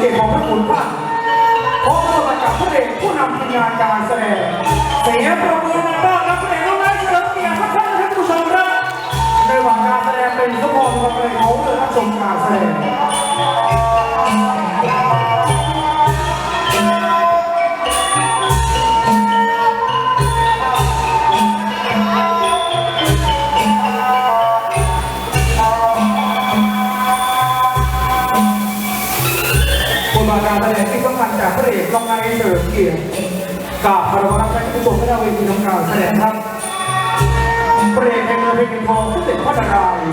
เกียรติของพระคุณท่านพร้อมสมกับผู้เด็กผู้นำทีมงานการแสดงเสียงประ บทบาทการแสดงที่สำคัญจากพระเอกน้องนายเฉลิมเกียรติกับพระวัฒนท่านผู้ชมที่ได้เวทีทำการแสดงครับพระเอกแห่งเมืองเพชรทองสุดเด็ดพระนารายณ์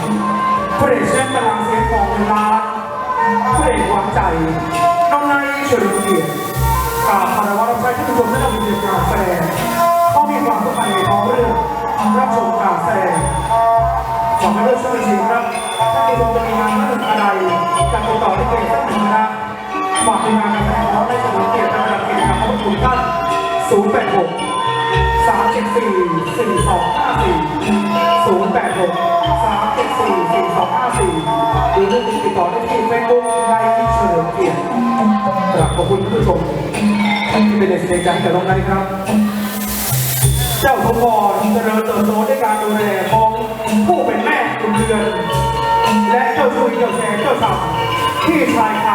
พระเอกแชมป์ตารางเสียงทองเงินล้านพระเอกหวานใจน้องนายเฉลิมเกียรติกับพระวัฒนท่านผู้ชมที่ได้เวทีทำการแสดงเขามีความสำคัญในท้องเรื่องรับชมการแสดงขอให้เลือกช่วยชิมครับถ้าคุณลงจะมีงานมาถึงอะไรจะ 086 374 4254 086 374 4254หรือติดต่อได้ที่เฟซบุ๊กในเฉลิมเกียรติกราบขอบคุณผู้ชมที่เป็นเด็กเสียใจกับน้องนายครับ เจ้าสมพรเจริญเติบโตด้วยการดูแลของผู้เป็นแม่คุณเดือน และเจ้าชุยเจ้าแชร์เจ้าสาวที่ชายคา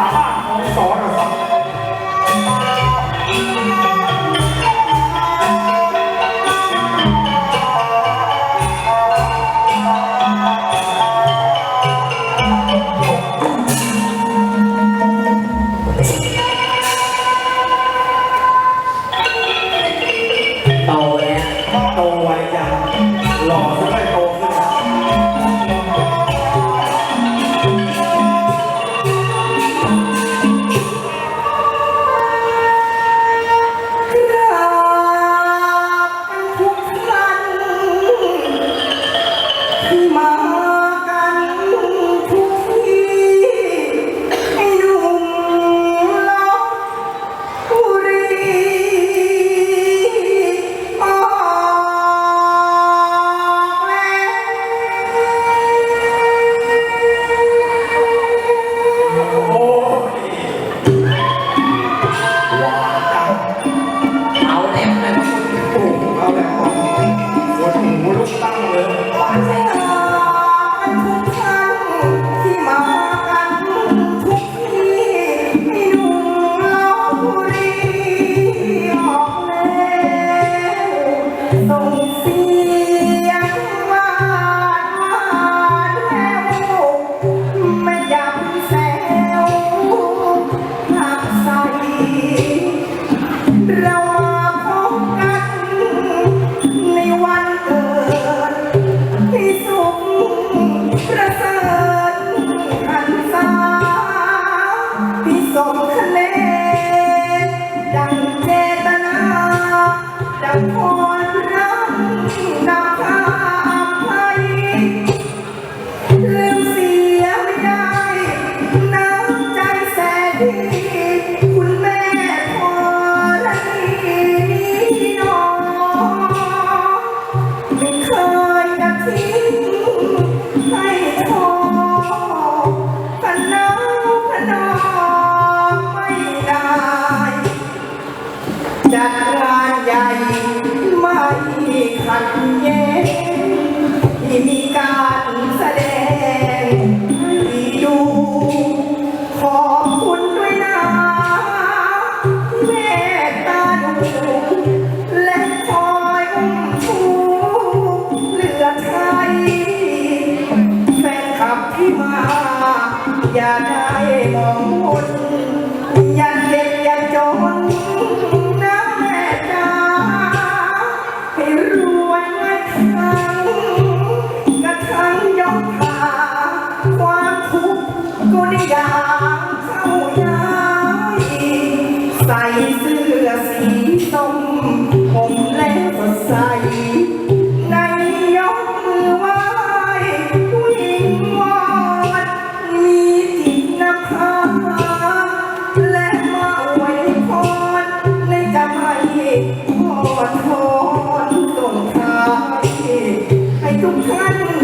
teu cargo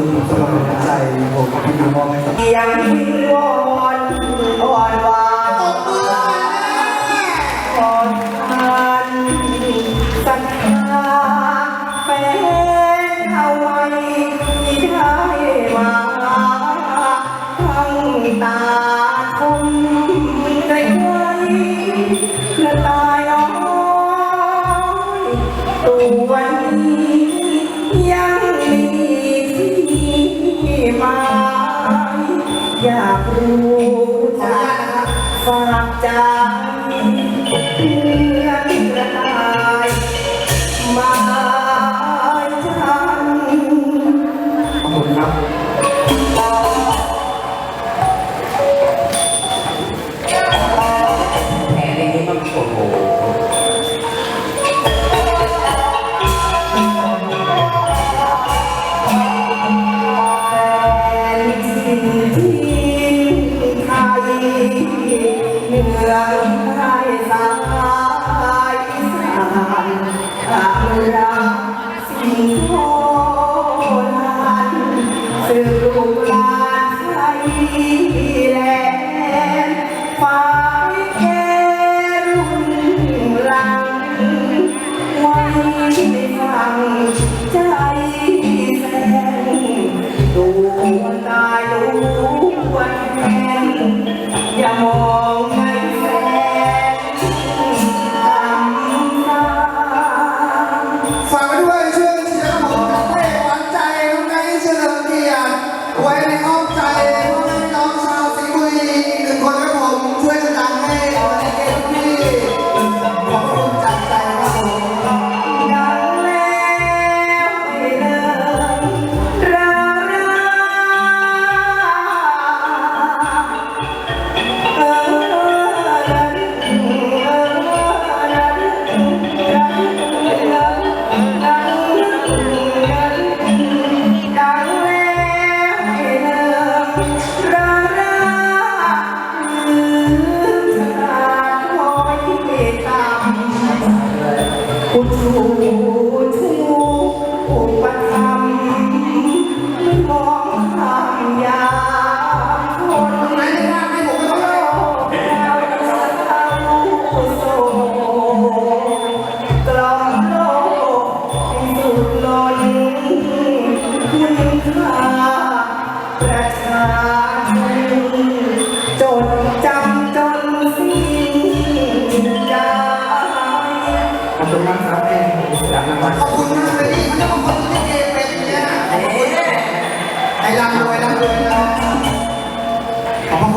คุณสำหรับใจผมที่มอบให้กับยังยิ้วอน คุณครับ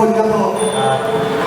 คุณครับผม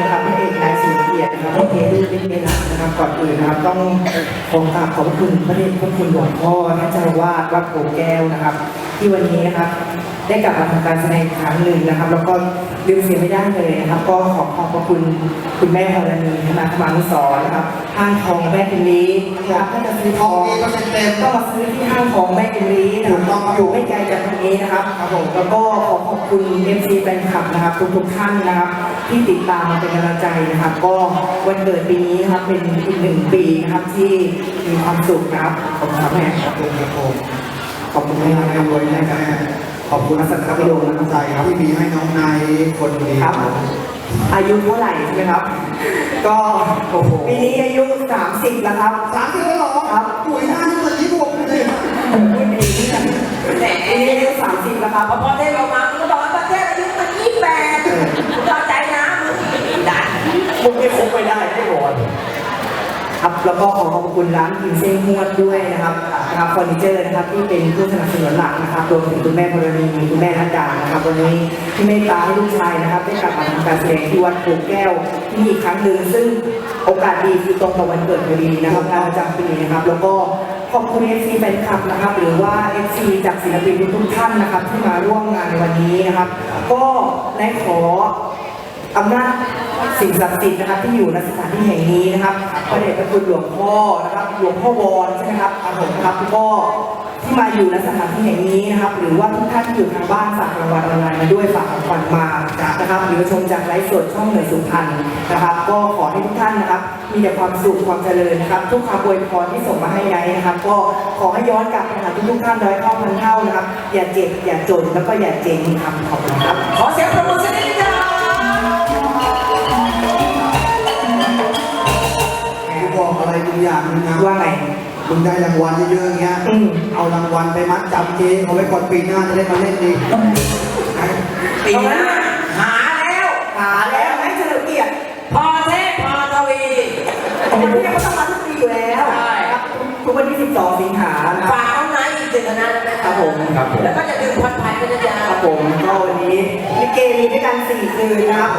นายเองนะครับพระเอกนายสุเกียรตินะครับโอเครูปเป็นเมลักนะครับก่อนอื่นนะครับ ต้องขอกราบขอบพระคุณพระเดชพระคุณหลวงพ่อท่านเจ้าอาวาสวัดโพแก้วนะครับ ที่วันนี้นะครับได้กลับมาทำการแสดงอีกครั้งหนึ่งนะครับ แล้วก็ลืมเสียไม่ได้เลยนะครับ ก็ขอขอบพระคุณคุณแม่ธรณีธนาคมานุสรณ์นะครับห้างทองแม่กินลีนะครับถ้าจะซื้อททอองงนี้ก็เป็นเต็มก็มาซื้อที่ห้างทองแม่กินลีนะครับอยู่ไม่ไกลจากตรงนี้นะครับครับผมแล้วก็ขอขอบคุณ MC แฟนคลับนะครับทุกๆท่านนะครับ ที่ติดตามมาเป็นกำลังใจนะคะก็วันเกิดปีนี้นะครับเป็นอีกหนึ่งปีนะครับที่มีความสุขครับขอบคุณแม่ขอบคุณครับผมขอบคุณแม่นะครับรวยแม่ขอบคุณนักสังคมโยมน้ำใจครับที่มีให้น้องนายคนดีครับ อายุเท่าไหร่ใช่ไหมครับ ก็ปีนี้อายุ30แล้วครับ30แล้วหรอครับปุ๋ยหน้าที่เหมือนที่ผมเลยปุ๋เองนี่แหละแต่ปีนี้อายุ30แล้วครับพอได้ลงมาก็บอกว่าประเทศอายุมัน28 ครับ แล้วก็ขอขอบคุณร้านกินเส้นมวดด้วยนะครับนะครับเฟอร์นิเจอร์นะครับที่เป็นผู้สนับสนุนหลักนะครับรวมถึงคุณแม่พลณีคุณแม่นัดดานะครับวันนี้ที่เมตตาให้ลูกชายนะครับได้กลับมาทำการแสดงที่วัดโพแก้วที่นี่อีกครั้งหนึ่งซึ่งโอกาสดีคือตรงกับวันเกิดพอดีนะครับงานประจำปีนะครับ แล้วก็ขอบคุณ FC แฟนคลับนะครับหรือว่า FC จากศิลปินทุกท่านนะครับที่มาร่วมงานในวันนี้นะครับ ก็และขออำนาจ สิ่งศักดิ์สิทธิ์นะครับที่อยู่ในสถานที่แห่งนี้นะครับพระเดชพระคุณหลวงพ่อนะครับหลวงพ่อวอนใช่ไหมครับอาผมครับก็ที่มาอยู่ในสถานที่แห่งนี้นะครับ หรือว่าทุกท่านที่อยู่ทางบ้านฝากรางวัลออนไลน์มาด้วยฝากของขวัญมานะครับหรือชมจากไลฟ์สดช่องเหนือสุพรรณนะครับ ก็ขอให้ทุกท่านนะครับ มีแต่ความสุขความเจริญนะครับ ทุกคำอวยพรที่ส่งมาให้ไนนะครับ ก็ขอให้ย้อนกลับไปหาทุกท่านร้อยเท่าพันเท่านะครับ อย่าเจ็บอย่าจนแล้วก็อย่าเจ๊งครับขอบคุณครับขอเสียง มึงได้รางวัลเยอะๆอย่างเงี้ย อืม เอารางวัลไปมัดจำเจ๊เอาไว้ก่อนปีหน้าจะได้มาเล่นอีกปีหน้าหาแล้ว หาแล้วไหมเฉลิมเกียรติพอเทศพอทวีวันนี้เขาต้องมาทุกปีอยู่แล้วใช่ ครับทุกวันที่ 12 สิงหานะครับฝากน้องนายอีกหนึ่งคณะนะครับผม ครับผม แล้วก็จะดึงพันพันกันนะจ๊ะครับผมก็วันนี้ลิเกมีด้วยกัน4คืนนะครับ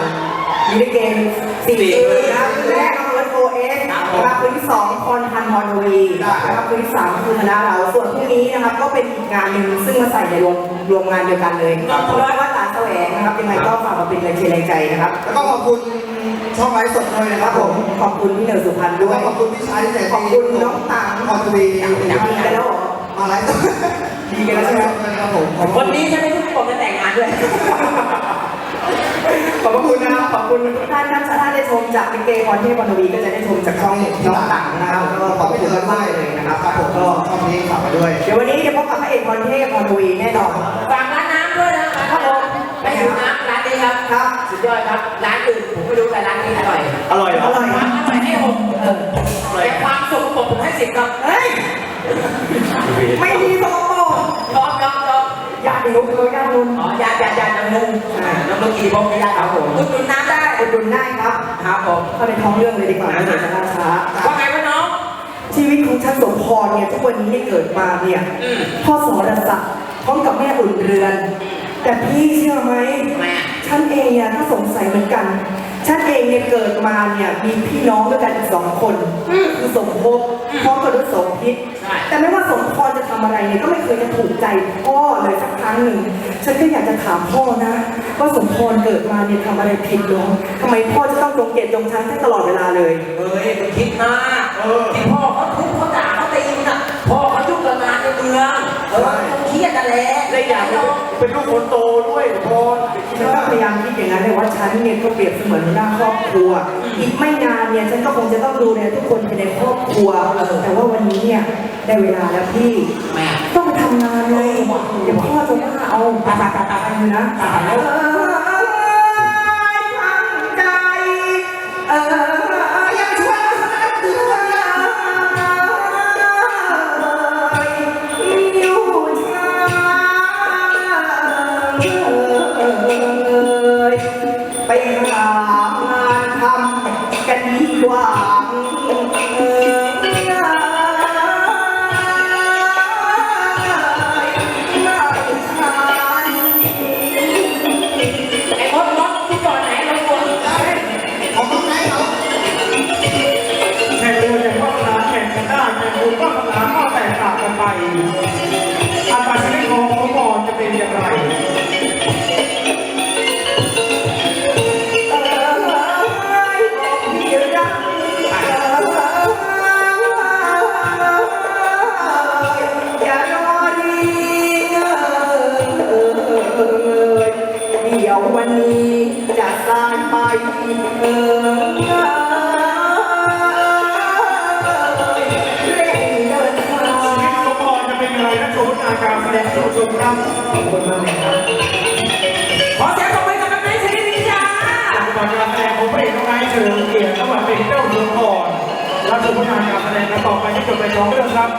มีลิเก4คืนนะครับคืนแรกก็ คือโฟเอสนะครับคืนที่2คอนทันฮอนวีนะครับคืนที่3คือคณะเราส่วนพรุ่งนี้นะครับก็เป็นอีกงานหนึ่งซึ่งมาใส่ในรวมรวมงานเดียวกันเลยเพราะว่าหลานแสวงนะครับยังไงก็ฝากมาเป็นแรงเชียร์แรงใจนะครับแล้วก็ขอบคุณช่องไลฟ์สดเลยนะคครัรับบผผมมขอบคุณพี่เหนือสุพรรณด้ด้ววยยขอบคุณพี่ชายที่แสนขอบคุณน้องตังขอบคุณดีดีกันแล้วเหรอมาไลฟ์สดดีกันแล้วใช่ไหมครับผมขอบคุวัณนนี้ฉันได้ทุกคนมาแต่งงานด้วย ขอบพระคุณนะครับขอบคุณทุกท่านนะครับถ้าได้ชมจากลิเกพรเทพวรรณวีก็จะได้ชมจากช่องน้องตังนะครับก็ขอบคุณมากๆเลยนะครับครับผมก็ก็ช่องนี้ฝากมาด้วย เดี๋ยววันนี้จะพบกับพระเอกพรเทพวรรณวีแน่นอนฝากร้านน้ำด้วยนะครับผมไปถึงน้ำร้านนี้ครับครับสุดยอดครับร้านอื่นผมไม่รู้แต่ร้านนี้อร่อยอร่อยเหรออร่อยความอร่อยให้หกเออแต่ความสุขผมให้สิบครับเฮ้ยไม่มีโซโล่ยอมยอม ยอมญาติโยมเลยญาติโยมอ๋อญาติญาติญาติน้ำมุงน้ำมุงกี่พงญาติครับผมอุดหนุนน้ำได้อุดหนุนได้ครับครับผมเข้าในท้องเรื่องเลยดีกว่านะเดี๋ยวจะล่าช้าว่าไงวะน้องชีวิตของฉันสมพรเนี่ยทุกวันนี้ได้เกิดมาเนี่ยอืมพ่อสอนศักดิ์พร้อมกับแม่อุ่นเรือน แต่พี่เชื่อไหม ทำไมอะ ฉันเองเนี่ยก็สงสัยเหมือนกัน ฉันเองเนี่ยเกิดมาเนี่ยมีพี่น้องด้วยกันอีกสองคนคือสมภพพร้อมกับด้วยสมพิษ ใช่ แต่ไม่ว่าสมพรจะทำอะไรเนี่ยก็ไม่เคยจะถูกใจพ่อเลยสักครั้งหนึ่ง ฉันก็อยากจะถามพ่อนะ ว่าสมพรเกิดมาเนี่ยทำอะไรผิดหรอทำไมพ่อจะต้องจงเกลียดจงชังให้ตลอดเวลาเลยเฮ้ยมึงคิดมากเออที่พ่อเขาทุบเขาด่าเขาตีมึงน่ะพ่อเขายุ่งกับงานในเมืองเออต้องเครียดนั่น แหละและอีกอย่างหนึ่งเป็นลูกคนโตด้วยพอฉันก็พยายามคิดอย่างนั้นเลยว่าฉันเนี่ยก็เปรียบเสมือนหัวหน้าครอบครัว อีกไม่นานเนี่ยฉันก็คงจะต้องดูแลทุกคนภายในครอบครัว แต่ว่าวันนี้เนี่ยได้เวลาแล้วพี่แม่ต้องไปทำงานเลยเดี๋ยวพ่อจะว่าเอาตาตาตาตาไปเลยนะเออ วันนี้จะสายไปเออเร่งเดินทางชีวิตขออลจะเป็นอย่างไรนะชมงานการแสดงผู้ชมครับขอบคุณมากเลยครับ ขอเสียงปรบมือกับน้องไนท์ชนิดนี้จ้าปัจจุบันการแสดงของพระเอกน้องไนท์เฉลิมเกียรติระหว่างเป็นเจ้าเมืองก่อนรับชมผลงานการแสดงต่อไปที่จบไปสองเรื่องครับ